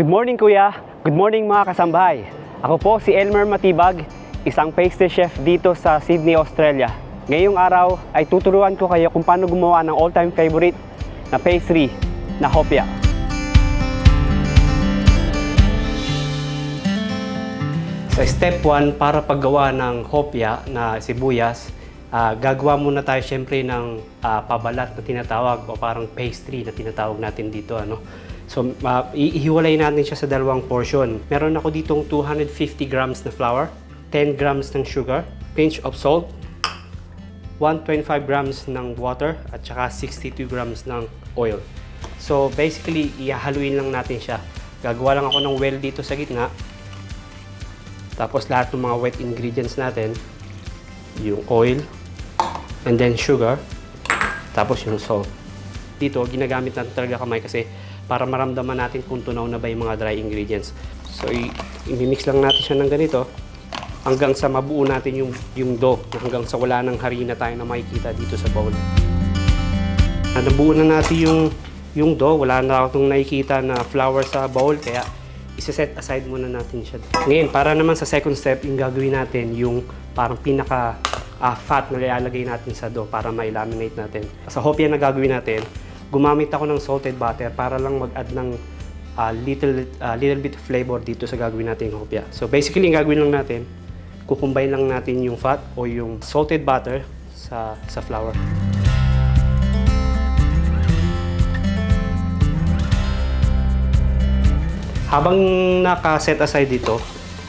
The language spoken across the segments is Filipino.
Good morning kuya, good morning mga kasambahay. Ako po si Elmer Matibag, isang pastry chef dito sa Sydney, Australia. Ngayong araw ay tuturuan ko kayo kung paano gumawa ng all-time favorite na pastry na hopia. Sa step 1, para paggawa ng hopya na sibuyas, ah, gagawa muna tayo syempre ng ah, pabalat na tinatawag o parang pastry na tinatawag natin dito. Ano? So, ah, ihiwalay natin siya sa dalawang portion. Meron ako ditong 250 grams na flour, 10 grams ng sugar, pinch of salt, 125 grams ng water, at saka 62 grams ng oil. So, basically, ihahaluin lang natin siya. Gagawa lang ako ng well dito sa gitna. Tapos lahat ng mga wet ingredients natin, yung oil, and then sugar, tapos yung salt. Dito, ginagamit natin talaga kamay kasi para maramdaman natin kung tunaw na ba yung mga dry ingredients. So, i- imimix lang natin siya ng ganito hanggang sa mabuo natin yung, yung dough, hanggang sa wala ng harina tayo na makikita dito sa bowl. Ah, Nabuo na natin yung, yung dough, wala na akong nakikita na flour sa bowl, kaya isa-set aside muna natin siya. Ngayon, para naman sa second step, yung gagawin natin, yung parang pinaka ah, fat na ilalagay natin sa dough para ma-laminate natin. Sa hopia na gagawin natin, gumamit ako ng salted butter para lang mag-add ng ah, little, ah, little bit of flavor dito sa gagawin natin yung hopia. So basically, yung gagawin lang natin, kukumbine lang natin yung fat o yung salted butter sa, sa flour. Habang naka-set aside dito,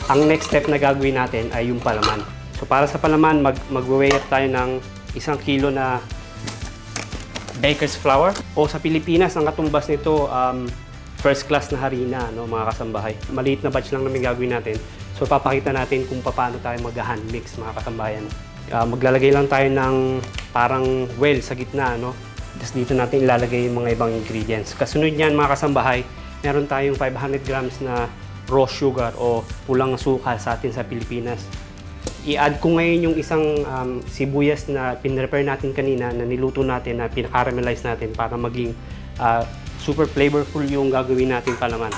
ang next step na gagawin natin ay yung palaman. So para sa palaman, mag magwe-weigh up tayo ng isang kilo na baker's flour. O sa Pilipinas, ang katumbas nito, um, first class na harina, no, mga kasambahay. Maliit na batch lang namin gagawin natin. So papakita natin kung paano tayo mag-hand mix, mga kasambayan. Ah, maglalagay lang tayo ng parang well sa gitna, no? Tapos dito natin ilalagay yung mga ibang ingredients. Kasunod niyan, mga kasambahay, meron tayong 500 grams na raw sugar o pulang asukal sa atin sa Pilipinas. I-add ko ngayon yung isang um, sibuyas na pinrepare natin kanina na niluto natin na pinakaramelize natin para maging ah, super flavorful yung gagawin natin palaman.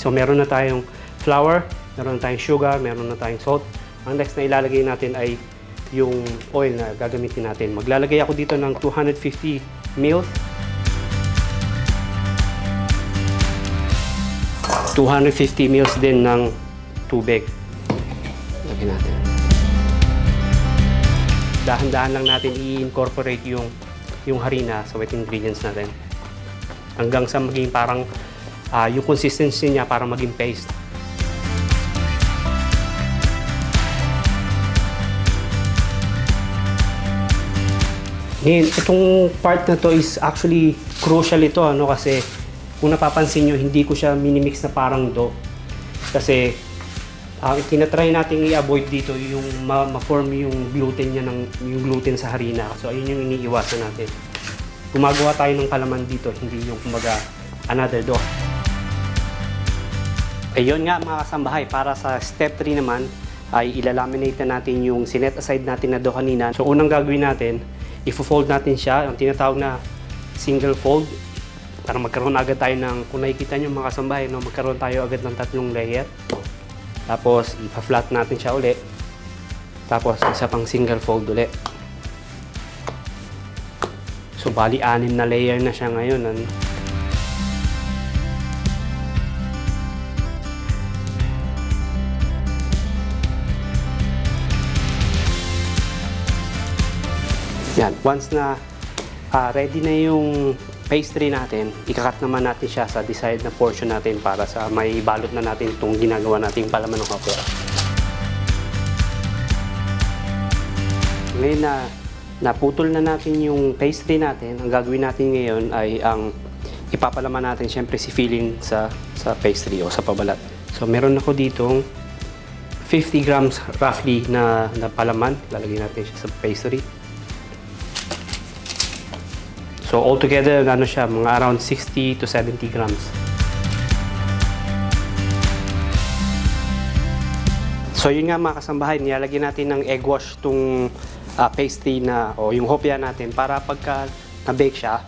So meron na tayong flour, meron na tayong sugar, meron na tayong salt. Ang next na ilalagay natin ay yung oil na gagamitin natin. Maglalagay ako dito ng 250 ml 250 ml din ng tubig. Lagyan natin. Dahan-dahan lang natin i-incorporate yung yung harina sa wet ingredients natin. Hanggang sa maging parang ah, yung consistency niya para maging paste. Ngayon, itong part na to is actually crucial ito ano kasi kung napapansin nyo, hindi ko siya minimix na parang dough. Kasi ang tinatry natin i-avoid dito yung ma- ma-form yung gluten niya ng yung gluten sa harina. So ayun yung iniiwasan natin. Gumagawa tayo ng palaman dito, hindi yung kumbaga another dough. Ayun nga mga kasambahay, para sa step 3 naman ay ilalaminate na natin yung sinet aside natin na dough kanina. So unang gagawin natin, ifo-fold natin siya, ang tinatawag na single fold para magkaroon agad tayo ng, kung nakikita nyo mga kasambahay, no, magkaroon tayo agad ng tatlong layer. Tapos, ipa-flat natin siya uli. Tapos, isa pang single fold uli. So, bali, anim na layer na siya ngayon. Ano? Yan, once na ah, ready na yung pastry natin, ikakat naman natin siya sa desired na portion natin para sa may balot na natin itong ginagawa nating palaman ng hopera. Ngayon na naputol na natin yung pastry natin, ang gagawin natin ngayon ay ang ipapalaman natin syempre si filling sa sa pastry o sa pabalat. So meron ako ditong 50 grams roughly na, na palaman. Lalagay natin siya sa pastry. So altogether, ano siya, mga around 60 to 70 grams. So yun nga mga kasambahay, nilalagyan natin ng egg wash tong ah, pastry na o yung hopia natin para pagka na-bake siya,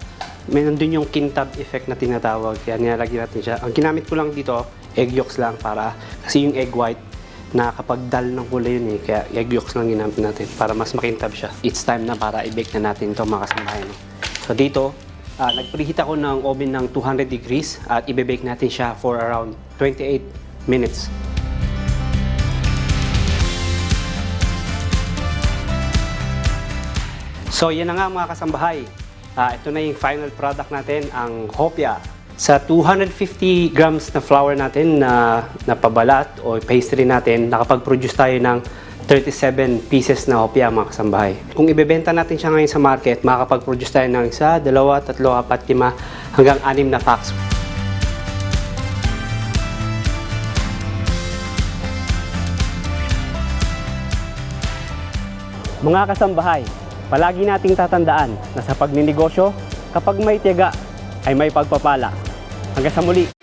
may nandun yung kintab effect na tinatawag. Kaya nilalagyan natin siya. Ang ginamit ko lang dito, egg yolks lang para, kasi yung egg white, nakakapagdal ng kulay yun eh. Kaya egg yolks lang ginamit natin para mas makintab siya. It's time na para i-bake na natin ito mga kasambahay. No? So dito, ah, nag-preheat ako ng oven ng 200 degrees at i-bake natin siya for around 28 minutes. So yan na nga mga kasambahay. Ah, ito na yung final product natin, ang hopia. Sa 250 grams na flour natin na napabalat o pastry natin, nakapag-produce tayo ng 37 pieces na hopia mga kasambahay. Kung ibebenta natin siya ngayon sa market, makakapag-produce tayo ng isa, dalawa, tatlo, apat, lima, hanggang anim na packs. Mga kasambahay, palagi nating tatandaan na sa pagninegosyo, kapag may tiyaga ay may pagpapala. Hanggang sa muli.